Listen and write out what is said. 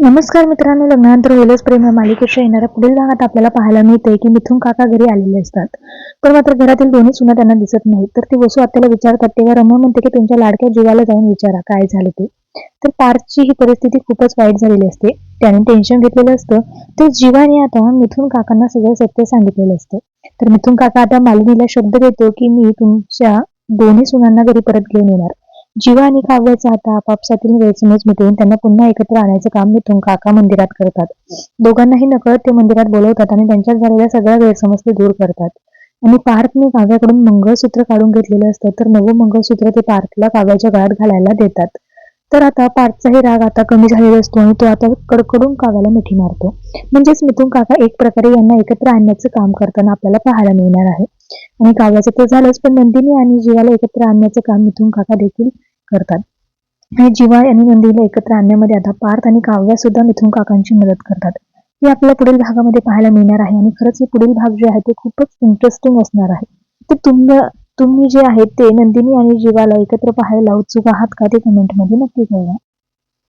नमस्कार मित्रांनो लग्नानंतर होईलच प्रेम या मालिकेच्या येणाऱ्या पुढील भागात आपल्याला पाहायला मिळते की मिथून काका घरी आलेले असतात. पण मात्र घरातील दोन्ही सुना त्यांना दिसत नाहीत. तर ती वसू आत्याला विचारतात तेव्हा रमा म्हणते की तुमच्या लाडक्या जीवाला जाऊन विचारा काय झालं ते? तर पार्थची ही परिस्थिती खूपच वाईट झालेली असते. त्याने टेन्शन घेतलेलं असतं. तर जीवाने आता मिथून काकांना सगळं सत्य सांगितलेलं असतं. तर मिथून काका आता मालिनीला शब्द देतो की मी तुमच्या दोन्ही सुनांना घरी परत घेऊन येणार. जीवा आणि काव्याचा आता आपापसातील गैरसमज मिटवून त्यांना पुन्हा एकत्र आणायचं काम मिथून काका मंदिरात करतात. दोघांनाही नकळत ते मंदिरात बोलवतात आणि त्यांच्यात झालेल्या सगळ्या गैरसमज ते दूर करतात. आणि पार्थने काव्याकडून मंगळसूत्र काढून घेतलेलं असतं तर नवं मंगळसूत्र ते पार्थला काव्याच्या गळ्यात घालायला देतात. तर आता पार्थचाही राग आता कमी झालेला असतो आणि तो आता कडकडून काव्याला मिठी मारतो. म्हणजेच मिथून काका एक प्रकारे यांना एकत्र आणण्याचं काम करताना आपल्याला पाहायला मिळणार आहे. आणि काव्याचं तर झालंच पण नंदिनी आणि जीवाला एकत्र आणण्याचं काम मिथून काका देखील करतात. आणि जीवा आणि नंदीला एकत्र आणण्यामध्ये आता पार्थ आणि काव्या सुद्धा मिथून काकांची मदत करतात. हे आपल्या पुढील भागामध्ये पाहायला मिळणार आहे आणि खरंच हे पुढील भाग जे आहे ते खूपच इंटरेस्टिंग असणार आहे. तर तुम्ही तुम्ही जे आहे ते नंदिनी आणि जीवाला एकत्र पाहायला उत्सुक आहात का ते कमेंटमध्ये नक्की कळवा.